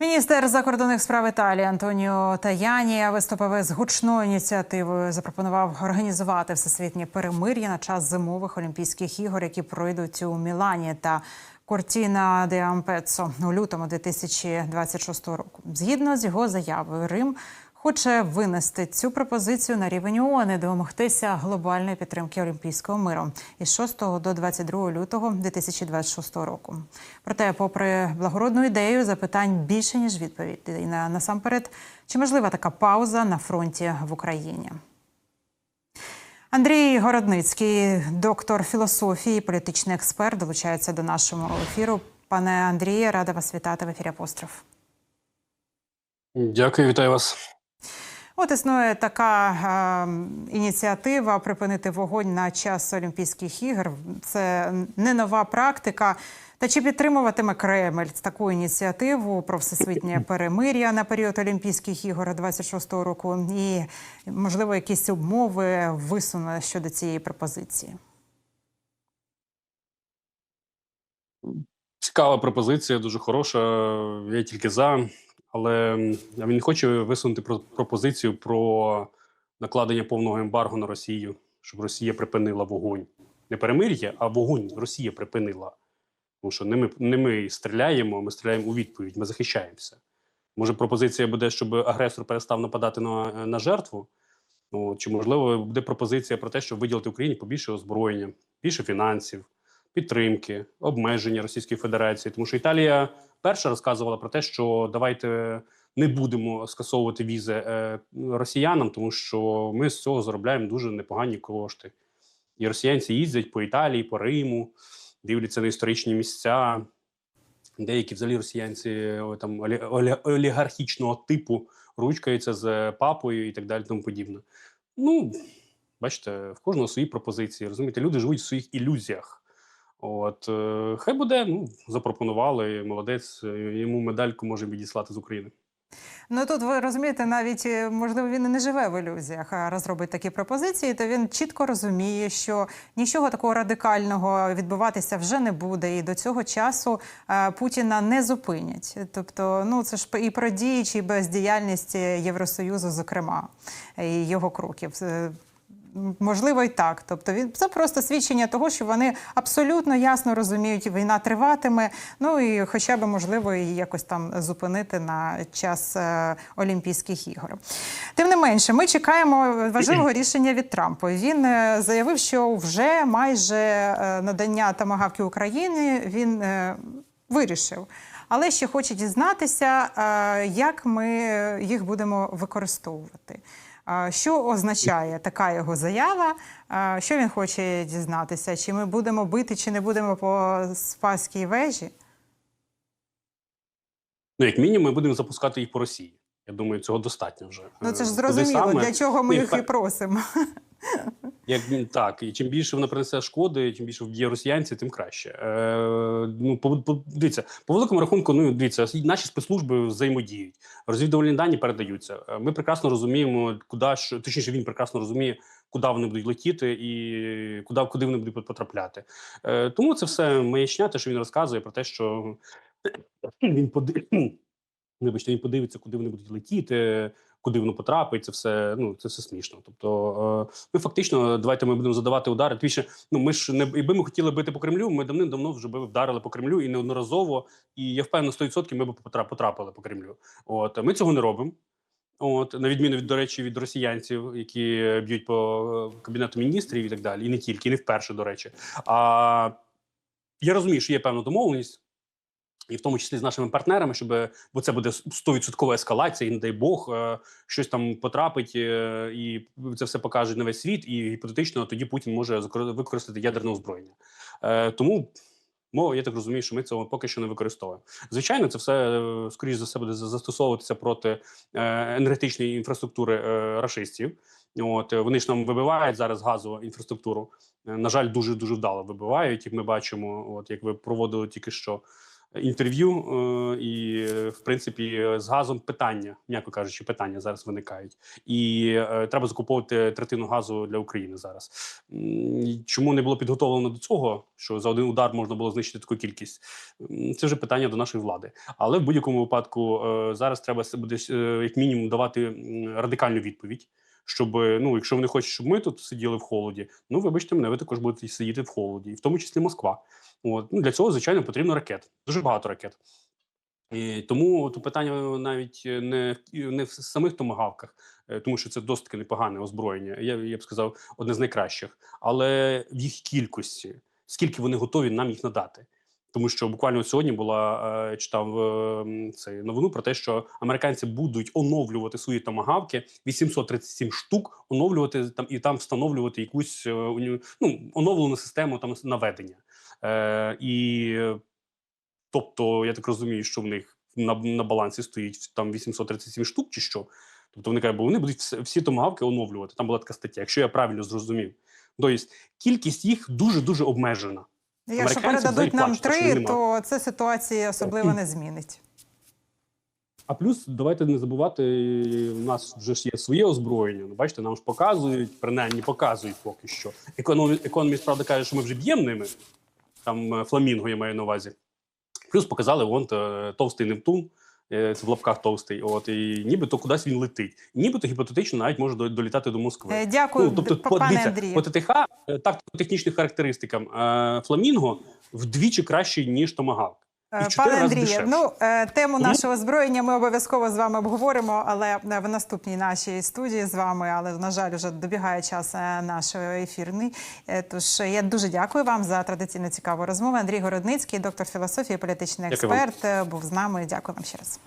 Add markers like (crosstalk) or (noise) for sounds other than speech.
Міністр закордонних справ Італії Антоніо Таяні виступив з гучною ініціативою. Запропонував організувати всесвітнє перемир'я на час зимових Олімпійських ігор, які пройдуть у Мілані та Кортіна де Ампецо у лютому 2026 року. Згідно з його заявою, Рим хоче винести цю пропозицію на рівень ООН і домогтися глобальної підтримки олімпійського миру із 6 до 22 лютого 2026 року. Проте, попри благородну ідею, запитань більше ніж відповідей. На насамперед, чи можлива така пауза на фронті в Україні? Андрій Городницький, доктор філософії, політичний експерт, долучається до нашого ефіру. Пане Андріє, рада вас вітати в ефірі Апостроф. Дякую, вітаю вас. От існує така е, ініціатива припинити вогонь на час Олімпійських ігор. Це не нова практика. Та чи підтримуватиме Кремль таку ініціативу про всесвітнє перемир'я на період Олімпійських ігор 26-го року? І можливо якісь умови висуне щодо цієї пропозиції? Цікава пропозиція, дуже хороша. Я тільки за. Але він хоче висунути пропозицію про накладення повного ембарго на Росію, щоб Росія припинила вогонь. Не перемир'я, а вогонь Росія припинила. Тому що не ми не ми стріляємо, ми стріляємо у відповідь, ми захищаємося. Може, пропозиція буде, щоб агресор перестав нападати на на жертву. Ну, Чи можливо буде пропозиція про те, щоб виділити Україні побільше озброєння, більше фінансів, підтримки, обмеження Російської Федерації, тому що Італія перша розказувала про те, що давайте не будемо скасовувати візи е, росіянам, тому що ми з цього заробляємо дуже непогані кошти. І росіянці їздять по Італії, по Риму, дивляться на історичні місця. Деякі взагалі росіянці там олі, олі, олігархічного типу ручкаються з папою і так далі, тому подібне. Ну, бачите, в кожного свої пропозиції. Розумієте, люди живуть в своїх ілюзіях. От е, хай буде, ну запропонували. Молодець, йому медальку може відіслати з України. Ну тут ви розумієте, навіть е, можливо він і не живе в ілюзіях, а розробить такі пропозиції. То він чітко розуміє, що нічого такого радикального відбуватися вже не буде, і до цього часу е, Путіна не зупинять. Тобто, ну це ж і про дії чи бездіяльність Євросоюзу, зокрема, і його кроків. Можливо, і так. Тобто, він це просто свідчення того, що вони абсолютно ясно розуміють, війна триватиме. Ну і хоча б можливо її якось там зупинити на час е, Олімпійських ігор. Тим не менше, ми чекаємо важливого рішення від Трампа. Він е, заявив, що вже майже е, надання тамагавки Україні він вирішив. Але ще хоче дізнатися, як ми їх будемо використовувати. Що означає така його заява? Що він хоче дізнатися? Чи ми будемо бити, чи не будемо по Спаській вежі? Ну, як мінімум, ми будемо запускати їх по Росії. Я думаю, цього достатньо вже. Ну це ж зрозуміло, саме... для чого ми Ні, їх і просимо. Як так, і чим більше вона принесе шкоди, чим більше вб'є росіянці, тим краще. Е, Ну по, по дивіться, по великому рахунку. Ну дивіться, наші спецслужби взаємодіють, розвідувальні дані передаються. Ми прекрасно розуміємо, куди що точніше він прекрасно розуміє, куди вони будуть летіти і куди куди вони будуть потрапляти. Е, Тому це все маячня, те, що він розказує про те, що він подив... (clears throat) Вибачте, він подивиться, куди вони будуть летіти куди воно потрапить, це все ну це все смішно. Тобто, е, ми фактично давайте ми будемо задавати удари. Більше ну ми ж не якби ми хотіли бити по Кремлю. Ми давним-давно вже би вдарили по Кремлю і неодноразово. І я впевнений, 100% ми б потрапили по Кремлю. От ми цього не робимо. От на відміну від до речі, від росіянців, які б'ють по е, кабінету міністрів і так далі, і не тільки, і не вперше до речі. А я розумію, що є певна домовленість і в тому числі з нашими партнерами, щоб бо це буде 100% ескалація, і не дай Бог е, щось там потрапить, е, і це все покаже на весь світ. І гіпотетично тоді Путін може використати ядерне озброєння. Е, тому мова, я так розумію, що ми цього поки що не використовуємо. Звичайно, це все скоріш за все буде застосовуватися проти енергетичної інфраструктури рашистів. От вони ж нам вибивають зараз газову інфраструктуру. На жаль, дуже дуже вдало вибивають. Як ми бачимо, от як ви проводили тільки що. Інтерв'ю, е, і е, в принципі з газом питання, м'яко кажучи, питання зараз виникають, і е, треба закуповувати третину газу для України зараз. Чому не було підготовлено до цього? Що за один удар можна було знищити таку кількість? Це вже питання до нашої влади. Але в будь-якому випадку зараз треба буде як мінімум давати радикальну відповідь. Щоб ну, якщо вони хочуть, щоб ми тут сиділи в холоді, ну вибачте мене, ви також будете сидіти в холоді, і в тому числі Москва. От ну для цього звичайно потрібно ракет, дуже багато ракет. І тому тут питання навіть не в не в самих томагавках, е, тому що це досить непогане озброєння. Я, я б сказав, одне з найкращих, але в їх кількості, скільки вони готові нам їх надати. Тому що буквально сьогодні була е, читав е, м, це новину про те, що американці будуть оновлювати свої томагавки 837 штук, оновлювати там і там встановлювати якусь е, ну, оновлену систему там наведення. Е, і е, тобто, я так розумію, що в них на, на балансі стоїть там 837 штук, чи що. Тобто вони кажуть, бо вони будуть всі, всі томагавки оновлювати. Там була така стаття, якщо я правильно зрозумів. Тобто кількість їх дуже дуже обмежена. Якщо передадуть нам плачуть, три, то це ситуації особливо не змінить. А плюс давайте не забувати, у нас вже ж є своє озброєння. Ну, бачите, нам ж показують, принаймні показують поки що. Економі, економіст, правда, каже, що ми вже б'ємо ними. Там е, фламінго я маю на увазі. Плюс показали вон е, товстий Нептун. е, Це в лапках товстий. От і нібито кудись він летить. Нібито гіпотетично навіть може долітати до Москви. Дякую, Ну, тобто, пане Андрію. по ТТХ, так тактико-технічним характеристикам, Фламінго вдвічі кращий, ніж Томагавк. Е, Пане Андрію, ну е, тему нашого зброєння ми обов'язково з вами обговоримо, але е, в наступній нашій студії з вами. Але на жаль, вже добігає час нашої ефірної. Е, Тож я дуже дякую вам за традиційно цікаву розмову. Андрій Городницький, доктор філософії, політичний експерт, був з нами. Дякую вам ще раз.